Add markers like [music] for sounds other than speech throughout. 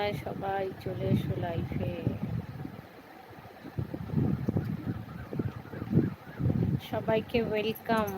কোথায় সবাই চলে এসো লাইফে সবাইকে ওয়েলকাম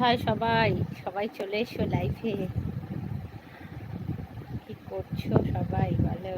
কোথায় সবাই? সবাই চলে এসো লাইফে কি করছ সবাই? ভালো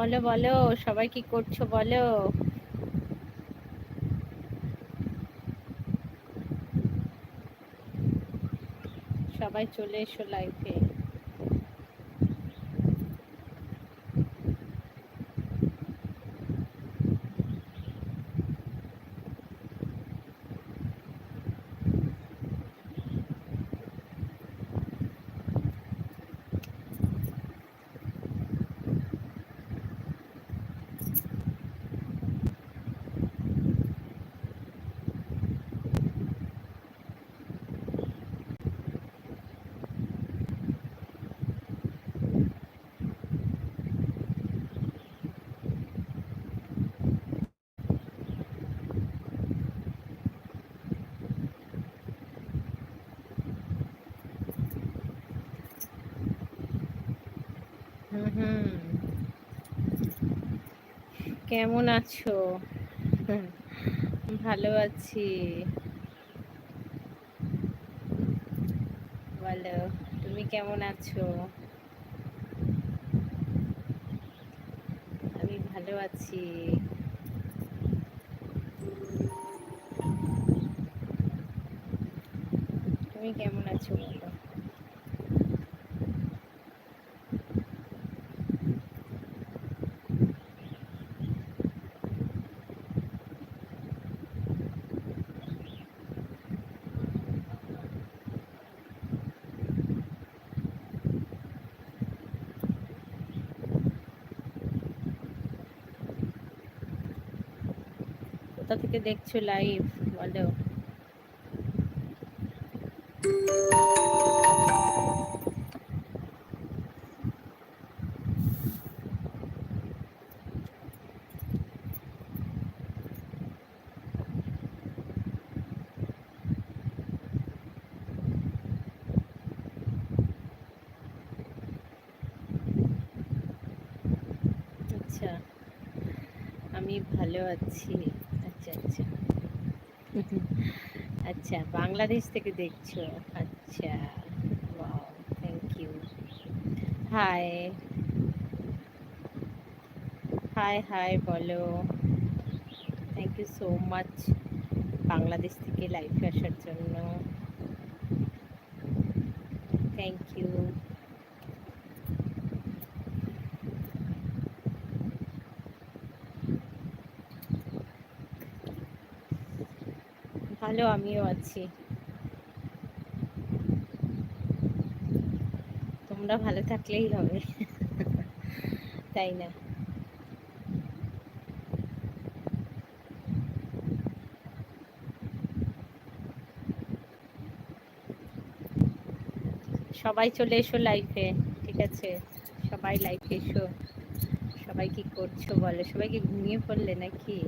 বলো বলো সবাই কি করছ বলো? সবাই চলে এসো লাইফে হুম হুম কেমন আছো? ভালো আছি। বলো, তুমি কেমন আছো? আমি ভালো আছি। তুমি কেমন আছো বলো কোথা থেকে দেখছ লাইভ বলো। আচ্ছা আমি ভালো আছি। আচ্ছা আচ্ছা বাংলাদেশ থেকে দেখছ? আচ্ছা wow thank you hi hi hi বলো। Thank you so much Bangladesh থেকে লাইভে আসার জন্য। থ্যাংক ইউ ভালো আমিও আছি। তোমরা ভালো থাকলেই হবে। তাই না? সবাই চলে এসো লাইফে ঠিক আছে? সবাই লাইফে এসো। সবাই কি করছ বলো? সবাই কি ঘুমিয়ে পড়লে নাকি?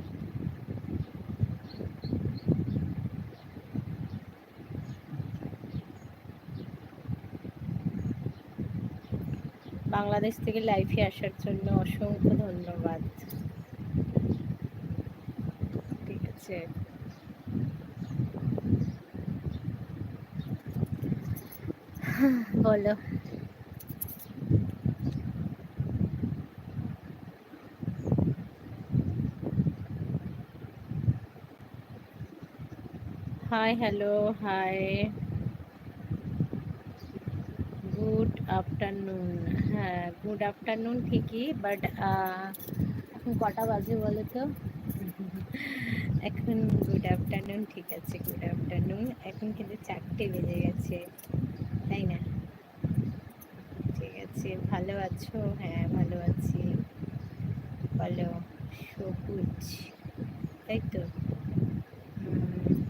বাংলাদেশ থেকে লাইফে আসার জন্য অসংখ্য ধন্যবাদ। ঠিক আছে। বলো। Hi hello hi good afternoon হ্যাঁ গুড আফটারনুন ঠিকই বাট এখন কটা বাজে বলো তো এখন গুড আফটারনুন ঠিক আছে গুড আফটারনুন এখন কিন্তু চারটে বেজে গেছে, তাই না? ঠিক আছে, ভালো আছো? হ্যাঁ ভালো আছি। বলো, সবুজ, তাই তো?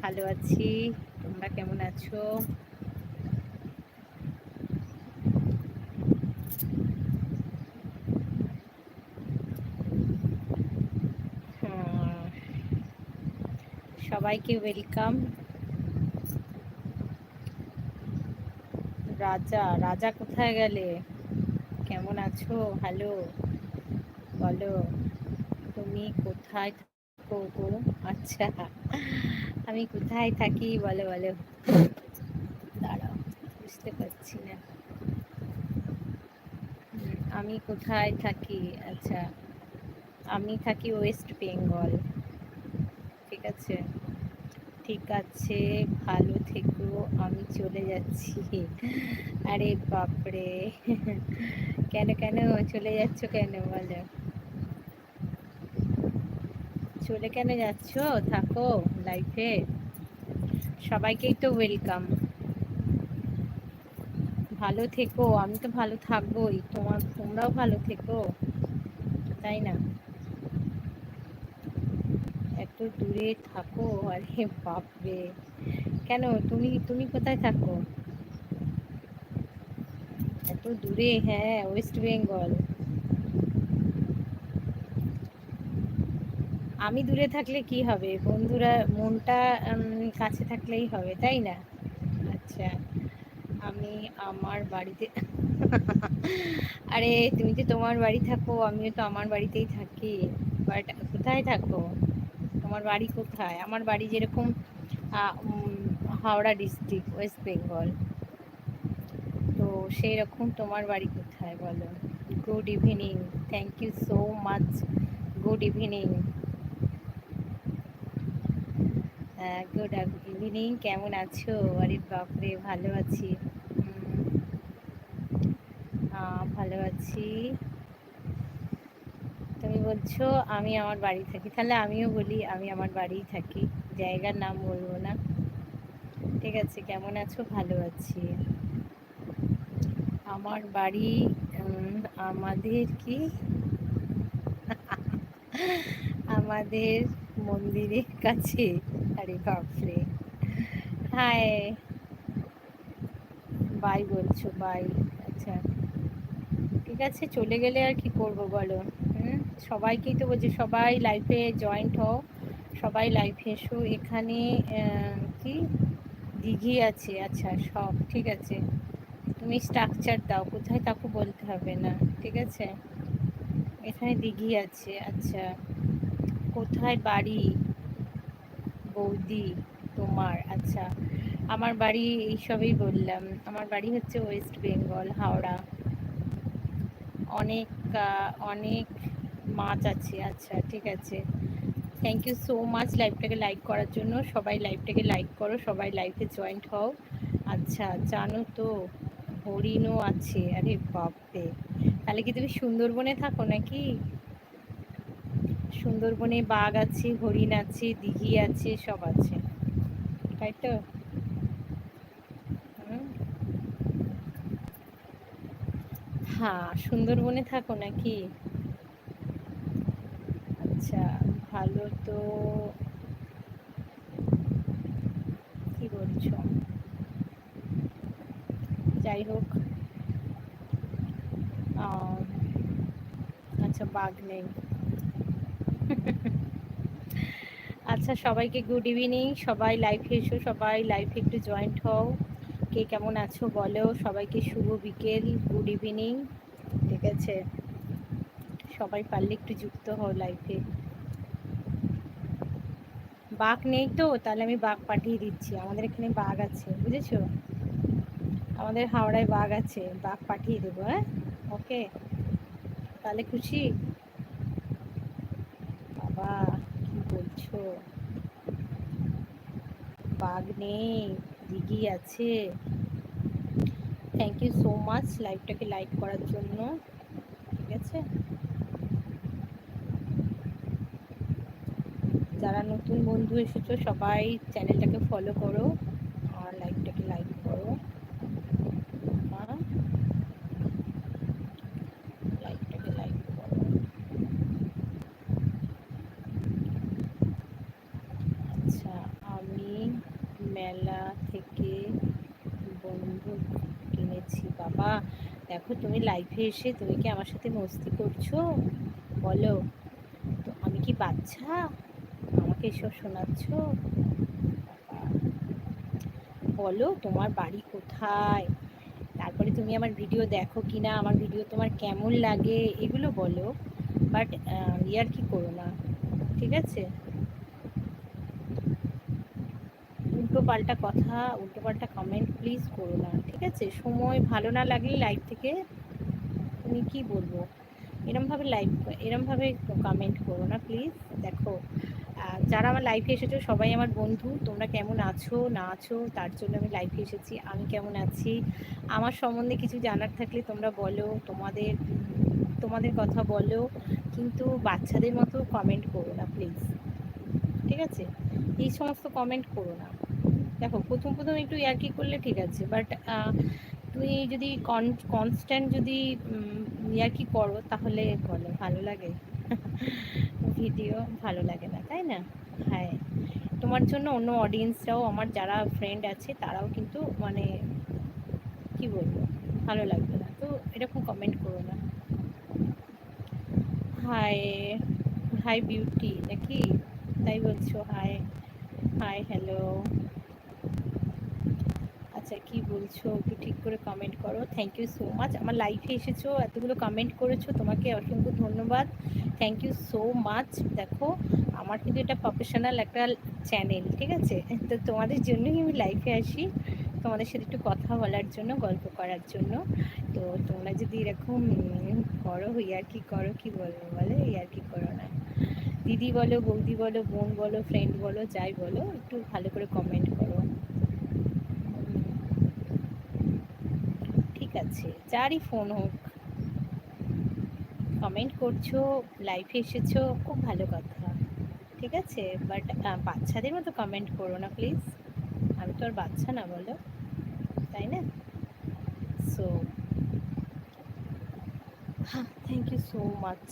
ভালো আছি। তোমরা কেমন আছো হ্যাঁ, সবাইকে ওয়েলকাম রাজা রাজা কোথায় গেলে? কেমন আছো? হ্যালো বলো, তুমি কোথায় থাকো গো? আচ্ছা আমি কোথায় থাকি? বলো বলো। দাঁড়াও, বুঝতে পারছি না। আমি কোথায় থাকি? আচ্ছা আমি থাকি ওয়েস্ট বেঙ্গল ঠিক আছে? ঠিক আছে, ভালো থেকো, আমি চলে যাচ্ছি। আরে বাপরে, কেন কেন, চলে যাচ্ছ কেন বলো? চলে কেন যাচ্ছ? থাকো লাইফে সবাইকেই তো ওয়েলকাম ভালো থেকো, আমি তো ভালো থাকবোই, তোমার, তোমরাও ভালো থেকো, তাই না? এত দূরে থাকো, আরে বাপরে। কেন? তুমি তুমি কোথায় থাকো? এত দূরে হ্যাঁ ওয়েস্ট বেঙ্গল। আমি দূরে থাকলে কি হবে? বন্ধুরা, মনটা কাছে থাকলেই হবে, তাই না? আচ্ছা আমি আমার বাড়িতে [laughs] আরে, তুমি তো তোমার বাড়ি থাকো, আমিও তো আমার বাড়িতেই থাকি। বাট কোথায় থাকো? তোমার বাড়ি কোথায়? আমার বাড়ি যেরকম হাওড়া ডিস্ট্রিক্ট, ওয়েস্ট বেঙ্গল। তো সেই রকম তোমার বাড়ি কোথায় বলো? Good evening thank you so much good evening good evening কেমন আছো? আরে বাপরে, ভালো আছি। ভালো আছি। বলছো, আমি আমার বাড়ি থাকি। তাহলে আমিও বলি, আমি আমার বাড়িই থাকি। জায়গার নাম বলব না। ঠিক আছে, কেমন আছো? ভালো আছি। আমার বাড়ি আমাদের কি? [laughs] আমাদের মন্দিরের কাছে। আরে বাপরে। হাই বাই বলছো, বাই। আচ্ছা। ঠিক আছে, চলে গেলে আর কি করব বলো? সবাইকেই তো বলছি, সবাই লাইফে জয়েন্ট হও, সবাই লাইফে এসো। এখানে কি? দিঘি আছে আচ্ছা সব, ঠিক আছে। তুমি স্ট্রাকচার দাও, কোথায় তাকে বলতে হবে না, ঠিক আছে? এখানে দিঘি আছে আচ্ছা। কোথায় বাড়ি? বৌদি, তোমার আচ্ছা। আমার বাড়ি এইসবই বললাম। আমার বাড়ি হচ্ছে ওয়েস্ট বেঙ্গল হাওড়া। অনেক অনেক মাছ আছে আচ্ছা ঠিক আছে। থ্যাংক ইউ সো মাচ লাইভটাকে লাইক করার জন্য। সবাই লাইভটাকে লাইক করো, সবাই লাইভে জয়েন্ট হও। আচ্ছা জানো তো, হরিণও আছে। আরে বাপরে। তাহলে কি তুমি সুন্দরবনে থাকো নাকি? সুন্দরবনে বাঘ আছে, হরিণ আছে, দিঘি আছে, সব আছে। তাই তো? হ্যাঁ সুন্দরবনে থাকো নাকি আচ্ছা ভালো তো কি বলছো? যাই হোক আচ্ছা বাঘ নেই। আচ্ছা সবাইকে গুড ইভিনিং সবাই লাইফে এসো, সবাই লাইফে একটু জয়েন্ট হও। কে কেমন আছো বলো? সবাইকে শুভ বিকেল গুড ইভিনিং ঠিক আছে? সবাই পারলে একটু যুক্ত হও লাইফে বাঘ নেই তো, তাহলে আমি বাঘ পাঠিয়ে দিচ্ছি। আমাদের এখানে বাঘ আছে, বুঝেছ? আমাদের হাওড়ায় বাঘ আছে, বাঘ পাঠিয়ে দেবো হ্যাঁ? ওকে? তাহলে খুশি? বাবা, কি বলছো? বাঘ নেই, দিঘি আছে। থ্যাংক ইউ সো মাচ লাইভটাকে লাইক করার জন্য, ঠিক আছে? যারা নতুন বন্ধু এসেছ, সবাই চ্যানেলটাকে ফলো করো আর লাইভটাকে লাইক করো। করো। আচ্ছা আমি মেলা থেকে বন্ধু কিনেছি। বাবা, দেখো তুমি লাইফে এসে তুমি কি আমার সাথে মস্তি করছ? বলো। তো আমি কি বাচ্চা? এসব শোনাচ্ছ? বলো, তোমার বাড়ি কোথায়? তারপরে তুমি আমার ভিডিও দেখো কি না আমার ভিডিও তোমার কেমন লাগে, এগুলো বলো। বাট ইয়ার কি করো না? ঠিক আছে? উল্টো পাল্টা কথা, উল্টো পাল্টা কমেন্ট প্লিজ করো না, ঠিক আছে? সময় ভালো না লাগলে লাইভ থেকে তুমি কি বলব? এরমভাবে লাইভ এরমভাবে কমেন্ট করো না প্লিজ দেখো। যারা আমার লাইফে এসেছ, সবাই আমার বন্ধু, তোমরা কেমন আছো, না আছো, তার জন্য আমি লাইফে এসেছি, আমি কেমন আছি? আমার সম্বন্ধে কিছু জানার থাকলে তোমরা বলো, তোমাদের তোমাদের কথা বলো, কিন্তু বাচ্চাদের মতো কমেন্ট করো না প্লিজ ঠিক আছে? এই সমস্ত কমেন্ট করো না। দেখো, প্রথম প্রথম একটু ইয়ার্কি করলে ঠিক আছে বাট তুমি যদি কনস্ট্যান্ট যদি ইয়ার্কি করো, তাহলে বলো, ভালো লাগে। [laughs] ভিডিও ভালো লাগে না, তাই না? হ্যাঁ। তোমার জন্য অন্য অডিয়েন্সরাও আমার যারা ফ্রেন্ড আছে, তারাও কিন্তু মানে কি বলব, ভালো লাগবে না। তো এরকম কমেন্ট করো না। হাই হাই বিউটি নাকি? তাই বলছো হাই হাই হ্যালো আচ্ছা কি বলছো? একটু ঠিক করে কমেন্ট করো। থ্যাংক ইউ সো মাচ আমার লাইফে এসেছ, এতগুলো কমেন্ট করেছ, তোমাকে অসংখ্য ধন্যবাদ। থ্যাংক ইউ সো মাচ দেখো, আমার কিন্তু এটা প্রফেশনাল একটা চ্যানেল ঠিক আছে? তো তোমাদের জন্যই আমি লাইফে আসি, তোমাদের সাথে একটু কথা বলার জন্য, গল্প করার জন্য। তো তোমরা যদি এরকম করো ইয়ার কি করো, কি বলব বলে? ইয়ার কি করো না। দিদি বলো, বৌদি বলো, বোন বলো ফ্রেন্ড বলো, যাই বলো, একটু ভালো করে কমেন্ট করো। ঠিক আছে, যারই ফোন হোক। কমেন্ট করছ লাইফে এসেছ, খুব ভালো কথা। ঠিক আছে? বাট বাচ্চাদের মতো কমেন্ট করো না প্লিজ আমি তো আর বাচ্চা না, বলো। তাই না? সো হ্যাঁ থ্যাংক ইউ সো মাচ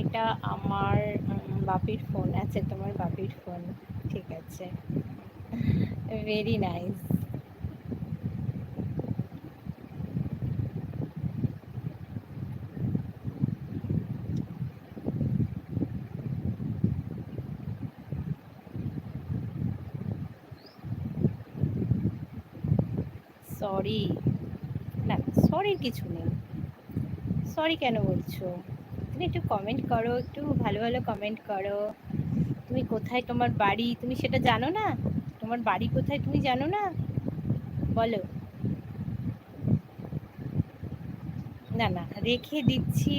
এটা আমার বাপির ফোন আছে তোমার বাপির ফোন ঠিক আছে। ভেরি নাইস সরি না সরির কিছু নেই। সরি কেন বলছো? তুমি একটু কমেন্ট করো, একটু ভালো ভালো কমেন্ট করো। তুমি কোথায় তোমার বাড়ি? তুমি সেটা জানো না? তোমার বাড়ি কোথায় তুমি জানো না? বলো। না না, রেখে দিচ্ছি।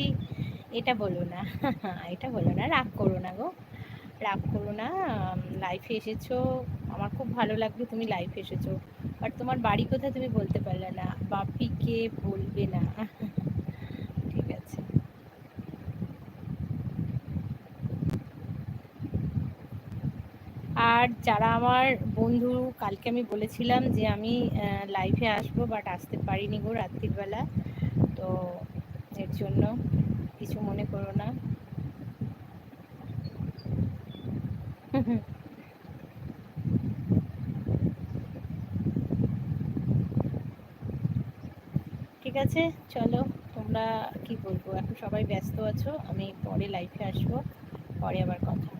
এটা বলো না। [laughs] এটা বলো না। রাগ করো না গো। রাগ করো না। লাইফে এসেছ। আমার খুব ভালো লাগল তুমি লাইফে এসেছ। বাট তোমার বাড়ি কোথায় তুমি বলতে পারলে না। বাপিকে বলবে না। ঠিক আছে। আর যারা আমার বন্ধু, কালকে আমি বলেছিলাম যে আমি লাইভে আসব বাট আসতে পারিনি গো রাত্রির বেলা। তো এর জন্য কিছু মনে করো না। ঠিক [laughs] আছে চলো, তোমরা কি বলব? এখন সবাই ব্যস্ত আছো, আমি পরে লাইফে আসব, পরে আবার কথা